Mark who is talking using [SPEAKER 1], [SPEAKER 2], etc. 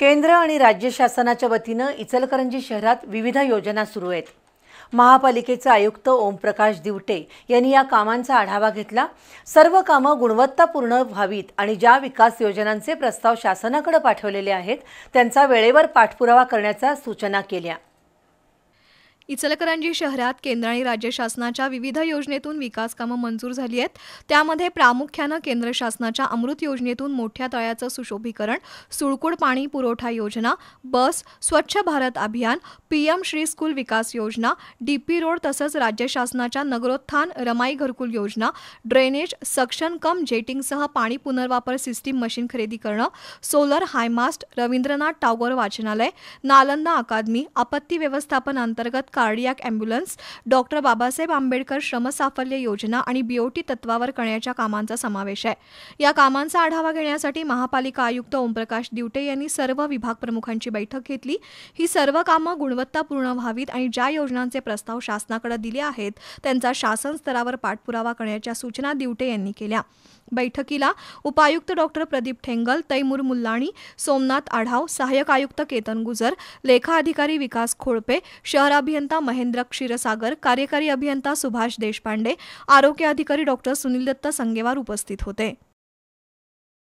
[SPEAKER 1] केंद्र आणि राज्य शासनाच्या वतीनं इचलकरंजी शहरात विविध योजना सुरू आहेत. महापालिकेचे आयुक्त ओमप्रकाश दिवटे यांनी या कामांचा आढावा घेतला. सर्व कामं गुणवत्तापूर्ण व्हावीत आणि ज्या विकास योजनांचे प्रस्ताव शासनाकडे पाठवलेले आहेत त्यांचा वेळेवर पाठपुरावा करण्याच्या सूचना केल्या.
[SPEAKER 2] इचलकरंजी शहरात केंद्र आणि राज्य शासनाच्या विविध योजनेतून विकास कामं मंजूर झाली आहेत. त्यामध्ये प्रामुख्यानं केंद्र शासनाच्या अमृत योजनेतून मोठ्या तळ्याचं सुशोभीकरण सुळकुड पाणी पुरवठा योजना बस स्वच्छ भारत अभियान पीएम श्री स्कूल विकास योजना डीपी रोड तसंच राज्य शासनाच्या नगरोत्थान रमाई घरकुल योजना ड्रेनेज सक्शन कम जेटिंगसह पाणी पुनर्वापर सिस्टीम मशीन खरेदी करणं सोलर हायमास्ट रवींद्रनाथ टागोर वाचनालय नालंदा अकादमी आपत्ती व्यवस्थापन अंतर्गत cardiac ambulance doctor Babasaheb Ambedkar श्रमसाफल्य योजना आणि बीओटी तत्वावर करण्याच्या कामांचा समावेश आहे. या कामांचा आढावा घेण्यासाठी महापालिका आयुक्त ओमप्रकाश दिवटे यांनी सर्व विभाग प्रमुखांची बैठक घेतली. ही सर्व कामं गुणवत्तापूर्ण व्हावीत आणि ज्या योजनांचे प्रस्ताव शासनाकडे दिले आहेत त्यांचा शासन स्तरावर पाठपुरावा करण्याच्या सूचना दिवटे यांनी केल्या. बैठकीला उपायुक्त डॉक्टर प्रदीप ठेंगल तैमूर मुल्लाणी सोमनाथ आढाव सहाय्यक आयुक्त केतन गुजर लेखा अधिकारी विकास खोळपे शहर अभियंता महेंद्र क्षीरसागर कार्यकारी अभियंता सुभाष देशपांडे आरोग्य अधिकारी डॉक्टर सुनील दत्त संगेवार उपस्थित होते.